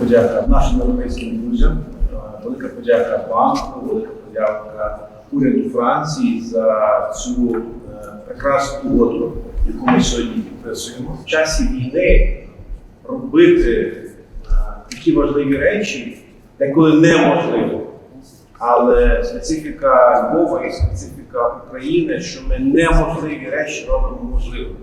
подяка нашим європейським друзям, е, велика подяка банку, велика подяка уряду Франції за цю е, прекрасну угоду, яку ми сьогодні підписуємо. В часі війни робити е, такі важливі речі деколи неможливо. Але специфіка Львова і специфіка України, що ми неможливі речі робимо можливими.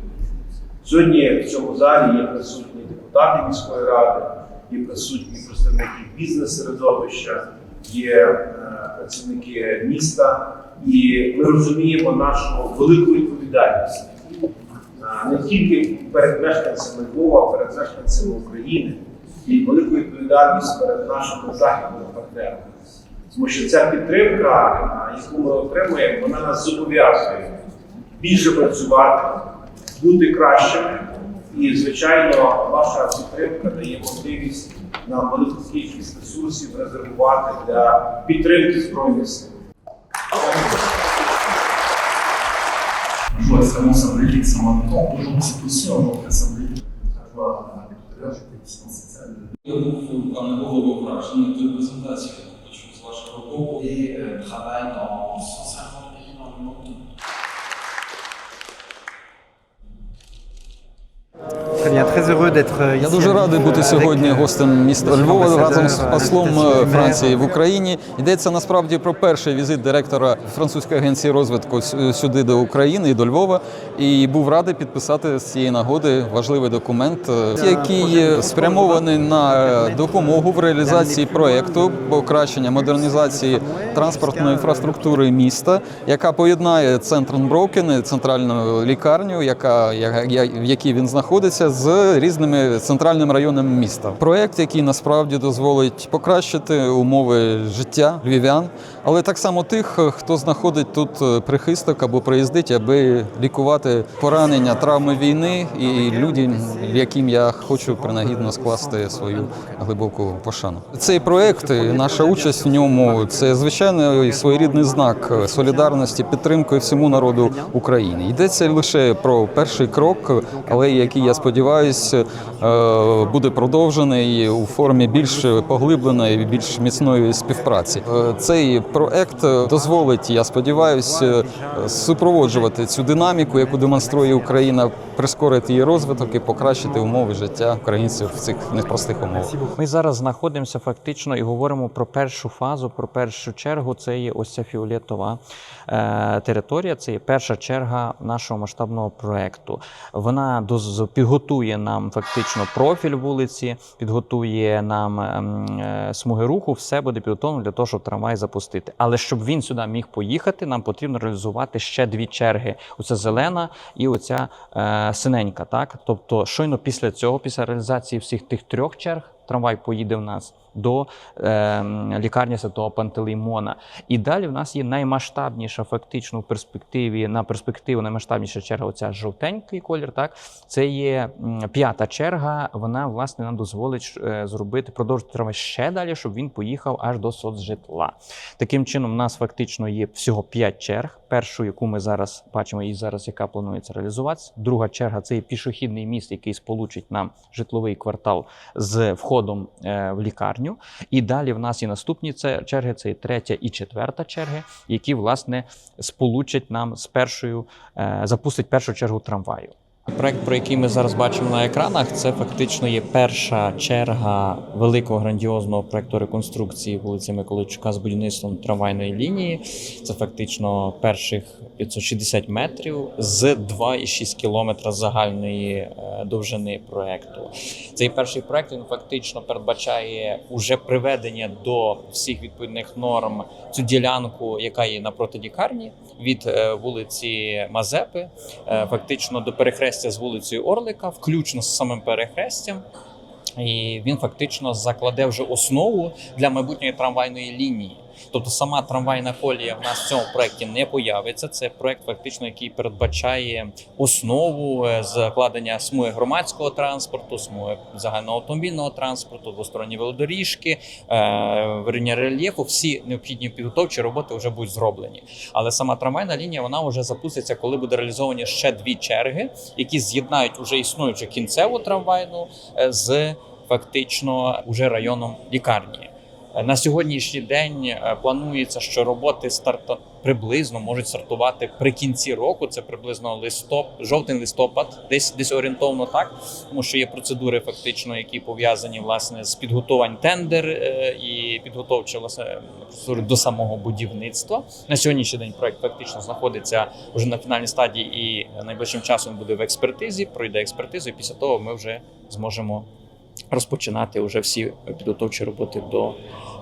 Сьогодні в цьому залі є присутні депутати міської ради, є присутні представники бізнес-середовища, є е, працівники міста, і ми розуміємо нашу велику відповідальність е, не тільки перед мешканцями Львова, перед мешканцями України, і велику відповідальність перед нашими західними партнерами. Тому що ця підтримка, е, яку ми отримуємо, вона нас зобов'язує більше працювати, бути кращими. І, звичайно, ваша підтримка дає можливість на велику кількість ресурсів резервувати для підтримки збройних сил. Un jour extrêmement symbolique, c'est maintenant. Aujourd'hui, c'est aussi un jour très symbolique. À voir à l'heure, j'étais ici dans cette salle. Я був пане голово вражений тою презентацією, яку почув з вашого боку. et travaille dans Я ici дуже радий Lille, бути сьогодні euh, гостем міста Львова разом з послом е, Франції в Україні. Йдеться насправді про перший візит директора французької агенції розвитку сюди до України і до Львова. І був радий підписати з цієї нагоди важливий документ, е, який спрямований на е, допомогу в реалізації проекту покращення модернізації транспортної інфраструктури міста, яка поєднає центр Брокен, центральну лікарню, яка в якій він знаходиться, з різними центральними районами міста. Проект, який насправді дозволить покращити умови життя львів'ян, але так само тих, хто знаходить тут е, прихисток або приїздить, аби лікувати поранення, травми війни і людям, яким я хочу принагідно скласти свою глибоку пошану. Цей проект, наша участь в ньому це звичайно своєрідний знак солідарності, підтримки всьому народу України. Йдеться лише про перший крок, але який я сподіваюся буде продовжений у формі більш поглибленої, більш міцної співпраці. Е, Цей проект дозволить, я сподіваюся, супроводжувати цю динаміку, яку демонструє Україна, прискорити її розвиток і покращити умови життя українців в цих непростих умовах. Ми зараз знаходимося фактично і говоримо про першу фазу, про першу чергу. Це є ось ця фіолетова е, територія. Це є перша черга нашого масштабного проекту. Вона доз- підготує нам фактично профіль вулиці, підготує нам ем, е, смуги руху. Все буде підготовлено для того, щоб трамвай запустити. Але щоб він сюди міг поїхати, нам потрібно реалізувати ще дві черги: оця зелена і оця е, синенька. Так, тобто, щойно після цього, після реалізації всіх тих трьох черг, трамвай поїде в нас до е, лікарні Святого Пантелеймона. І далі в нас є наймасштабніша, фактично в перспективі на перспективу наймасштабніша черга. Оця жовтенький колір. Так це є п'ята черга. Вона власне нам дозволить е, зробити продовжити трамвай ще далі, щоб він поїхав аж до соцжитла. Таким чином, у нас фактично є всього п'ять черг. Першу, яку ми зараз бачимо, і зараз яка планується реалізуватися. Друга черга це є пішохідний міст, який сполучить нам житловий квартал з входом е, в лікарню. І далі в нас є наступні це черги, це є третя і четверта черги, які власне сполучать нам з першою, е, запустить першу чергу трамваю. Проект, про який ми зараз бачимо на екранах, це фактично є перша черга великого грандіозного проекту реконструкції вулиці Миколайчука з будівництвом трамвайної лінії. Це фактично перших 560 метрів з 2,6 кілометра загальної е, довжини проекту. Цей перший проект він фактично передбачає уже приведення до всіх відповідних норм цю ділянку, яка є напроти лікарні, від е, вулиці Мазепи, е, фактично до перехрестя з вулицею Орлика, включно з самим перехрестям. І він фактично закладе вже основу для майбутньої трамвайної лінії. Тобто сама трамвайна колія в нас в цьому проєкті не появиться. Це проєкт, фактично, який передбачає основу е, закладення смуги громадського транспорту, смуги загального автомобільного транспорту, двосторонні велодоріжки, е, вирівняння рельєфу. Всі необхідні підготовчі роботи вже будуть зроблені. Але сама трамвайна лінія вона вже запуститься, коли буде реалізовані ще дві черги, які з'єднають уже існуючу кінцеву трамвайну е, з фактично уже районом лікарні. Е, На сьогоднішній день е, планується, що роботи старта приблизно можуть стартувати при кінці року. Це приблизно листоп, жовтень листопад, десь десь орієнтовно так, тому що є процедури, фактично, які пов'язані власне з підготувань тендер е, і підготовчі власне до самого будівництва. На сьогоднішній день проект фактично знаходиться вже на фінальній стадії, і найближчим часом буде в експертизі. Пройде експертизу, і після того ми вже зможемо розпочинати вже всі підготовчі роботи до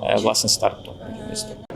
е, власне старту будівництва.